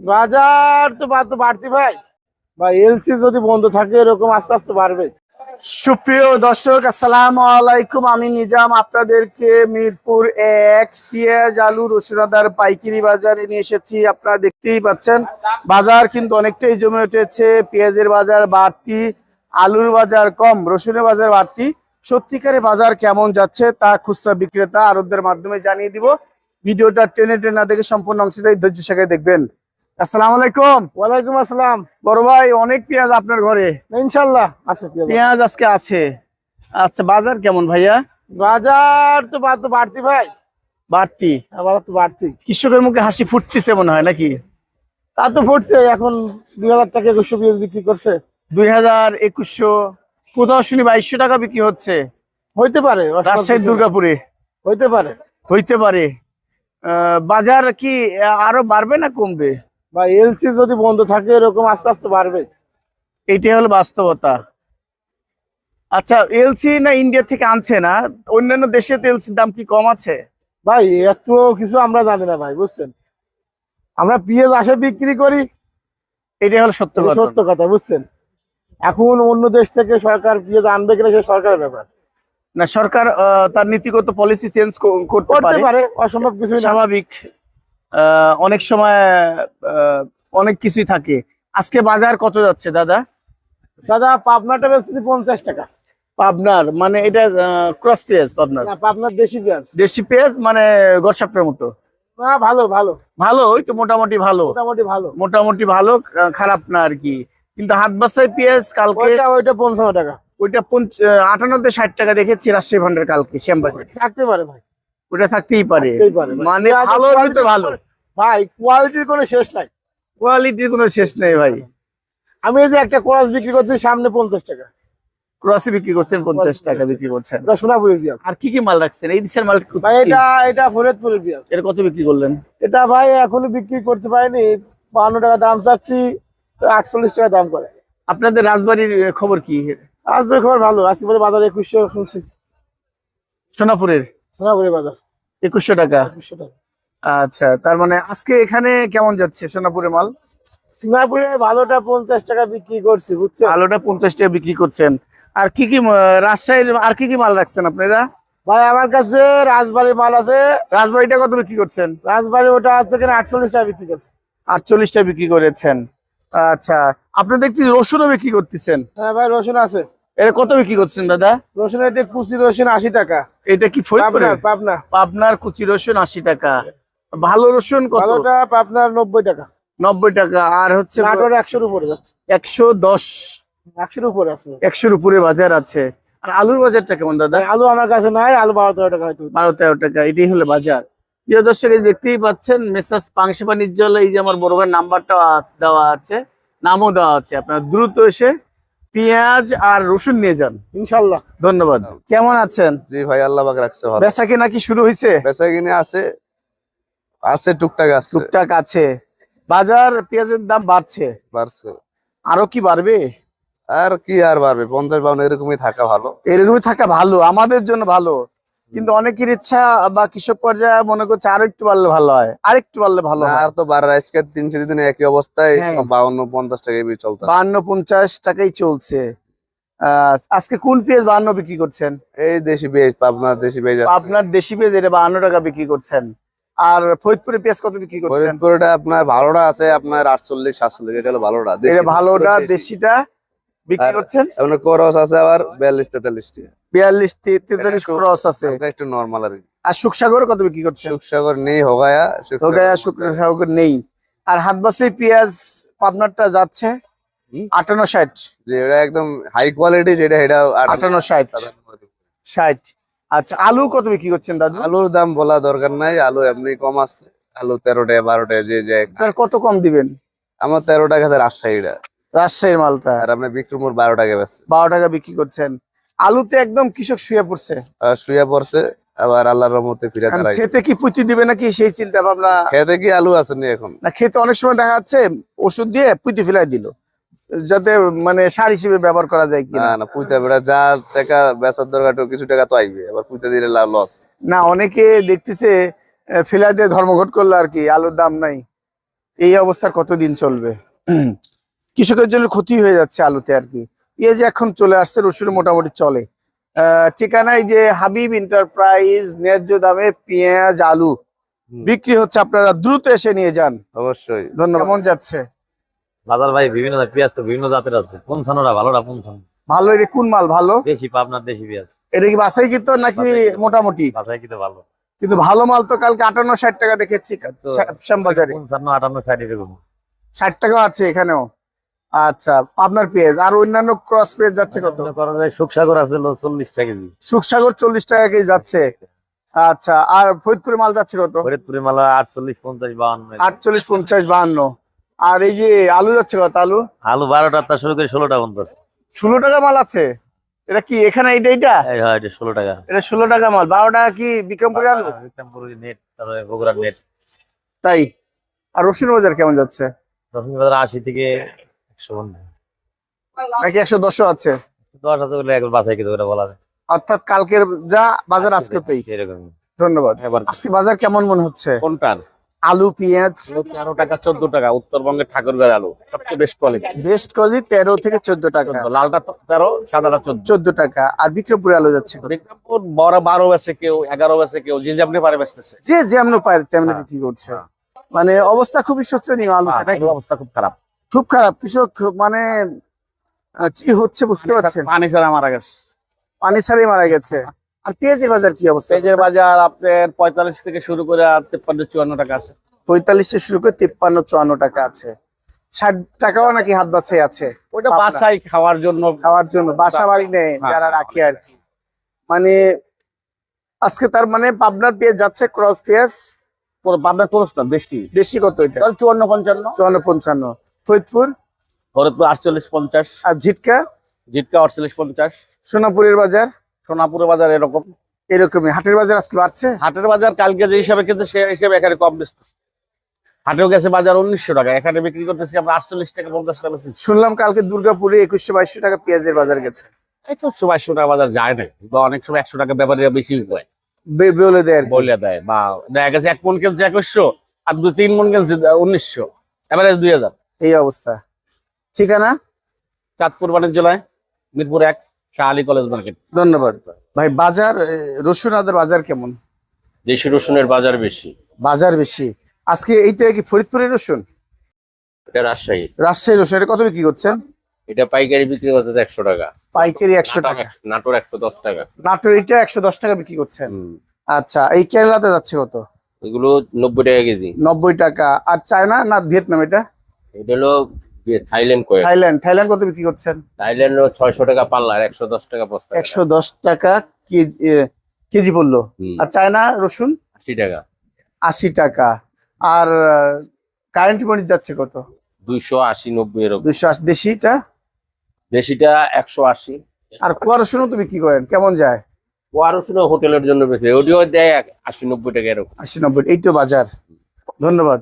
বাজার তো বাড়তি ভাই। বা এলসি যদি বন্ধ থাকে, এরকম আস্তে আস্তে বাড়বে। সুপ্রিয় দর্শক, আসসালামু আলাইকুম। আমি নিজাম, আপনাদেরকে মিরপুর এক পেঁয়াজ, আলু রসুনাদার পাইকারি বাজারে নিয়ে এসেছি। আপনারা দেখতেই পাচ্ছেন, বাজার কিন্তু অনেকটাই জমে উঠেছে। পেঁয়াজের বাজার বাড়তি, আলুর বাজার কম, রসুনের বাজার বাড়তি। সত্যিকারে বাজার কেমন যাচ্ছে, তা খুচরা বিক্রেতা আরবদের মাধ্যমে জানিয়ে দিব। ভিডিওটা টেনে টেনে না দেখে সম্পূর্ণ অংশটাই ধৈর্য সহকারে দেখবেন। আসসালামু আলাইকুম। ওয়ালাইকুম আসসালাম। বড় ভাই অনেক পেঁয়াজ আপনার ঘরে? ইনশাল্লাহ আছে পেঁয়াজ। আজকে আছে। আচ্ছা বাজার কেমন ভাইয়া? বাজার তো বাড়তি ভাই। বাড়তি? হ্যাঁ, বাজার তো বাড়তি। কৃষকের মুখে হাসি ফুটতেছে মনে হয় নাকি? তা তো ফুটছে এখন দুই হাজার টাকা একুশশো পেঁয়াজ বিক্রি করছে। দুই হাজার একুশশো কোথাও শুনি বাইশশো টাকা বিক্রি হচ্ছে। হইতে পারে রাজশাহী দুর্গাপুরে? হইতে পারে। হইতে পারে। আহ, বাজার কি আরও বাড়বে না কমবে? বা এলসি যদি বন্ধ থাকে এরকম আস্তে আস্তে বাড়বে। এইটাই হলো বাস্তবতা। আচ্ছা এলসি না ইন্ডিয়া থেকে আনছে না? অন্যান্য দেশে তো এলসির দাম কি কম আছে? ভাই এত কিছু আমরা জানি না ভাই বুঝছেন? আমরা পেঁয়াজ আসে বিক্রি করি। এটাই হলো সত্য কথা। সত্য কথা বুঝছেন? এখন অন্য দেশ থেকে সরকার পেঁয়াজ আনবে কিনা সে সরকারের ব্যাপার। না সরকার তার নীতিগত পলিসি চেঞ্জ করতে পারে। অসম্ভব কিছু স্বাভাবিক। অনেক সময় অনেক কিছুই থাকে। আজকে বাজার কত যাচ্ছে দাদা? দাদা পাবনাটা বেচছি পঞ্চাশ টাকা। পাবনার মানে এটা ক্রস পেঁয়াজ পাবনার? পাবনার দেশি পেঁয়াজ। দেশি পেঁয়াজ মানে গরসাপটার মতো? না ভালো ভালো। ভালো ওই তো মোটামুটি ভালো। মোটামুটি ভালো। মোটামুটি ভালো খারাপ না আর কি। কিন্তু হাত বাসায় পেঁয়াজ কালকে ওইটা পঞ্চান্ন টাকা। ওইটা আটান্নতে ষাট টাকা দেখেছি রাজশাহী ভান্ডার কালকে শ্যামবাজার। থাকতে পারে ভাই। ওটা থাকতেই পারে। মানে ভালো ভালো। ভাই কোয়ালিটির কোনো শেষ নাই। কোয়ালিটির কোনো শেষ নাই ভাই। আমি এই যে একটা ক্রস বিক্রি করছি সামনে পঞ্চাশ টাকা। ক্রসে বিক্রি করছেন পঞ্চাশ টাকা বিক্রি করছেন। এটা সোনাপুরের পেঁয়াজ। আর কি কি মাল রাখছেন? এই দেশের মাল ভাই এটা এটা ফরিদপুরের পেঁয়াজ। এটা কত বিক্রি করলেন? এটা ভাই এখনও বিক্রি করতে পারিনি। বাহান্ন টাকা দাম চাচ্ছি আটচল্লিশ টাকা দাম করে। আপনাদের রাজবাড়ির খবর কি? আসবে খবর ভালো। আসি বলে বাজার একুশশো শুনছি। সোনাপুরের? সোনাপুরের বাজার। একুশশো টাকা? আচ্ছা তার মানে আজকে এখানে কেমন যাচ্ছে সোনাপুরের মাল? সোনাপুরে ভালোটা পঞ্চাশ টাকা বিক্রি করছি বুঝছ আলোটা পঞ্চাশ টাকা বিক্রি করছেন। আর কি কি রাজশাহীর আর কি কি মাল রাখছেন আপনারা? ভাই আমার কাছে রাজবাড়ির মাল আছে। রাজবাড়িটা কত বিক্রি করছেন? রাজবাড়ি ওটা আছে কিনা আটচল্লিশ টাকা বিক্রি করছে। আটচল্লিশ টাকা বিক্রি করেছেন। আচ্ছা আপনি দেখছি রসুনও বিক্রি করতেছেন? হ্যাঁ ভাই রসুন আছে। এটা কত বিক্রি করছেন দাদা? রসুন এটা কুচি রসুন আশি টাকা। এটা কি পাবনা পাবনা। পাবনার কুচি রসুন আশি টাকা। ভালো রসুন কত? পাবনার নব্বই টাকা। নব্বই টাকা। আর হচ্ছে একশোর উপরে যাচ্ছে। একশো দশ। একশোর উপরে আছে। একশোর উপরে বাজার আছে। আর আলুর বাজারটা কেমন দাদা? আলু আমার কাছে নাই আলু বারো তেরো টাকা হয়তো। বারো তেরো টাকা এটাই হলো বাজার। প্রিয় দর্শক এই দেখতেই পাচ্ছেন মেসাজ পাংশে বাণিজ্য এই যে আমার বড় ভাইয়ের নাম্বারটা দেওয়া আছে নামও দেওয়া আছে। আপনার দ্রুত এসে পেঁয়াজ আর রসুন নিয়ে যান। ইনশাল্লাহ ধন্যবাদ। কেমন আছেন? জি ভাই আল্লাহ পাক রাখছে ভালো। বেচা কেনা কি শুরু হয়েছে বেচা কিনে আছে আছে টুকটাক আছে। টুকটাক আছে। বাজার পেঁয়াজের দাম বাড়ছে। বাড়ছে। আরও কি বাড়বে? আর কি আর বাড়বে? পঞ্চাশ বাউন্ন এরকমই থাকা ভালো। এরকমই থাকা ভালো আমাদের জন্য ভালো। কিন্তু অনেকের ইচ্ছা বা কৃষক পর্যায়ে মনে করছে আরও একটু বাড়লে ভালো হয় আরেকটু বাড়লে ভালো হয়। আর তো বাড়ার আজকে তিন চারি দিনে একই অবস্থায় হ্যাঁ। বাউন্ন পঞ্চাশ টাকা এবার চলতে বাহান্ন পঞ্চাশ টাকাই চলছে। আহ, আজকে কোন পেঁয়াজ বাহান্ন বিক্রি করছেন? এই দেশি বেজ পাবনার দেশি বেজ আছে। আপনার দেশি পেঁয়াজ এটা বাহান্ন টাকা বিক্রি করছেন। আর ফরিদপুরে পেঁয়াজ কত বিক্রি করছেন? ফরিদপুরটা আপনার ভালোটা আছে আপনার আটচল্লিশ সাতচল্লিশ এটা হলো ভালোটা। এটা ভালোটা দেশিটা। বিক্রি করছেন? আপনার করস আছে আবার বিয়াল্লিশ তেতাল্লিশ টাকা বিয়াল্লিশ তে- তেতাল্লিশ ক্রস আছে। একটু নর্মাল আর আর সুখসাগর কত বিক্রি করছেন? সুখসাগর নেই হোগায়া হোগায়া শুক্রসাগর নেই। আর হাতবাসে পেঁয়াজ পাবনারটা যাচ্ছে। আটান্ন ষাট। যে এটা একদম হাই কোয়ালিটি যেটা এটা আটান্ন। ষাট। ষাট। আচ্ছা আলু কত বিক্রি করছেন দাদু? আলুর দাম বলা দরকার নাই আলু এমনি কম আছে। আলু তেরো টাকা বারো টাকা যে যে কত কম দিবেন? আমার তেরো টাকা আছে রাজশাহীটা। রাজশাহীর মালটা। আর আপনার বিক্রমপুর বারো টাকা বেছে বারো টাকা বিক্রি করছেন। আলুতে একদম কৃষক শুয়ে পড়ছে। শুয়ে পড়ছে আবার আল্লাহর রহমতে ফিরে দাঁড়াই খেতে কি পুঁতি দিবে নাকি সেই চিন্তা ভাবনা খেতে কি আলু আছে নি এখন? না খেতে অনেক সময় দেখা যাচ্ছে ওষুধ দিয়ে পুঁতি ফেলাই দিল। যাতে মানে সার হিসেবে ব্যবহার করা যায় কি না না পুঁতে বেড়া যা টাকা বেচার দরকার তো কিছু টাকা তো আইবে। আবার পুঁতে দিলে লস না অনেকে দেখতেছে ফেলাই দিয়ে ধর্মঘট করল আর কি আলুর দাম নাই। এই অবস্থার কতদিন চলবে? কৃষকের জন্য ক্ষতি হয়ে যাচ্ছে আলুতে আর কি। পেঁয়াজ এখন চলে আসছে রসুন মোটামুটি চলে। আহ, ঠিকানায় যে হাবিব এন্টারপ্রাইজ ন্যায্য দামে পেঁয়াজ আলু বিক্রি হচ্ছে। আপনারা দ্রুত এসে নিয়ে যান। অবশ্যই। ধন্যবাদ। কেমন যাচ্ছে? বাজার ভাই বিভিন্ন পেঁয়াজ তো বিভিন্ন জাতের আছে। কোন ছানোরা ভালোটা কোন ছানো? ভালো এটা কোন মাল? ভালো? দেশি পাবনার দেশি পেঁয়াজ। এটা কি বাসাই কিন্তু নাকি মোটামুটি? বাসায় কিন্তু ভালো। কিন্তু ভালো মাল তো কালকে আটান্ন ষাট টাকা দেখেছি। শ্যামবাজারে। আটান্ন ষাট এরকম? ষাট টাকাও আছে এখানেও। আচ্ছা আপনার পেঁয়াজ। আর অন্যান্য ক্রস পেঁয়াজ যাচ্ছে কত? সুখসাগর আছে চল্লিশ টাকা কেজি। সুখসাগর চল্লিশ টাকা কেজি যাচ্ছে। আচ্ছা আর ফরিদপুরে মাল যাচ্ছে কত? ফরিদপুরে মালা আটচল্লিশ পঞ্চাশ বাউন্ন আটচল্লিশ পঞ্চাশ বাহান্ন। আর এই যে আলু যাচ্ছে কত? আলু? আলু বারোটা তা শুরু করে ষোলো টাকা পঞ্চাশ ষোলো টাকা মাল আছে? এটা কি এখানে এইটা এইটা? হয় এটা ষোলো টাকা। এটা ষোলো টাকা মাল। বারো টাকা কি বিক্রমপুরে আলু? বিক্রমপুর নেট তারপরে বগুড়ার নেট তাই। আর রসুন বাজার কেমন যাচ্ছে? দশমী বাজার আশি থেকে নাকি একশো দশও আছে? দশ হাজার করে একবার বাছাই কিন্তু ওটা বলা যায়। অর্থাৎ কালকের যা বাজার আজকে তাই। এরকম ধন্যবাদ। আজকে বাজার কেমন মনে হচ্ছে? কোনটার? আলু পেঁয়াজ? তেরো টাকা চোদ্দ টাকা। উত্তরবঙ্গের ঠাকুরগাঁর আলু সবচেয়ে বেস্ট কোয়ালিটি বেস্ট তেরো থেকে চোদ্দ টাকা। লালটা তেরো সাদাটা চোদ্দ। চোদ্দ টাকা। আর বিক্রমপুরে আলু যাচ্ছে কত? বিক্রমপুর বড় বারো বেছে কেউ এগারো বেছে কেউ যে যেমনি পারে বেচতেছে। যে যেমন পায় তেমনি বিক্রি করছে। মানে অবস্থা খুবই শোচনীয় নাকি হ্যাঁ, অবস্থা খুব খারাপ। খুব খারাপ। কৃষক মানে কি হচ্ছে বুঝতে পারছেন? পানি ছাড়া মারা গেছে। পানি ছাড়াই মারা গেছে। আর পেঁয়াজের বাজার কি অবস্থা? পেঁয়াজের বাজার আপনার পঁয়তাল্লিশ থেকে শুরু করে আর তিপ্পান্ন চুয়ান্ন টাকা আছে। পঁয়তাল্লিশ থেকে শুরু করে তিপ্পান্ন চুয়ান্ন টাকা আছে। ষাট টাকাও নাকি হাত বাছাই আছে। বাসায় খাওয়ার জন্য। খাওয়ার জন্য। বাসা বাড়ি নেই হ্যাঁ, যারা হ্যাঁ, রাখে আর কি। মানে আজকে তার মানে পাবনার পেঁয়াজ যাচ্ছে ক্রস পেঁয়াজ। পুরো পাবনা না দেশি? দেশি কত এটা? চুয়ান্ন পঞ্চান্ন। চুয়ান্ন পঞ্চান্ন। ফরিদপুর? ভরতপুর আটচল্লিশ পঞ্চাশ। আর ঝিটকা? জিটকা আটচল্লিশ পঞ্চাশ। সোনাপুরের বাজার? সোনাপুরের বাজার এরকম। এরকমই। হাটের বাজার আজকে বাড়ছে? হাটের বাজার কালকে যে হিসাবে কিনছে সে হিসাবে এখানে কম বেচতেছে। হাটেও গেছে বাজার উনিশশো টাকা। এখানে বিক্রি করতেছি আমরা আটচল্লিশ টাকা পঞ্চাশ টাকা শুনলাম কালকে দুর্গাপুরে একুশশো বাইশশো টাকা পেঁয়াজের বাজার গেছে। তো বাইশশো টাকা বাজার যায় না। বা অনেক সময় একশো টাকা ব্যাপারীরা বেশি বে- বলে দেয় বলে দেয়। বা দেখা গেছে এক মন কিনছে একুশশো আর দু তিন মন কিনছে উনিশশো। এভারেজ দুই হাজার। এই অবস্থা। ঠিকানা? চাঁদপুর বাণিজ্যালয় মিরপুর এক শাহ আলী কলেজ মার্কেট। ধন্যবাদ। ভাই বাজার রসুন আদার বাজার কেমন? দেশি রসুনের বাজার বেশি। বাজার বেশি। আজকে এইটা কি ফরিদপুরের রসুন? এটা রাজশাহী। রাজশাহী রসুন এটা কত বিক্রি করছেন? এটা পাইকারি বিক্রি করতে একশো টাকা। পাইকারি একশো টাকা। নাটোর একশো দশ টাকা। নাটোর এটা একশো দশ টাকা বিক্রি করছেন। আচ্ছা এই কেরালাতে যাচ্ছে কত? এগুলো নব্বই টাকা কেজি। নব্বই টাকা। আর চায়না না ভিয়েতনাম এটা? এটা হলো থাইল্যান্ড থাইল্যান্ড থাইল্যান্ড কত বিক্রি করছেন? থাইল্যান্ড ছয়শো টাকা পাল্লা আর একশো দশ টাকা বস্তা। একশো দশ টাকা কেজি কেজি আর চায়না রসুন? আশি টাকা। আশি টাকা। আর কারেন্ট যাচ্ছে কত? দুইশো আশি নব্বই এরকম। দুইশো আশি। দেশিটা? দেশিটা একশো আশি। আর কুয়া রসুনও তো বিক্রি করেন কেমন যায়? ও আরও হোটেলের জন্য বেঁচে ওটিও দেয় এক- আশি নব্বই টাকা এরকম। আশি নব্বই এই তো বাজার। ধন্যবাদ।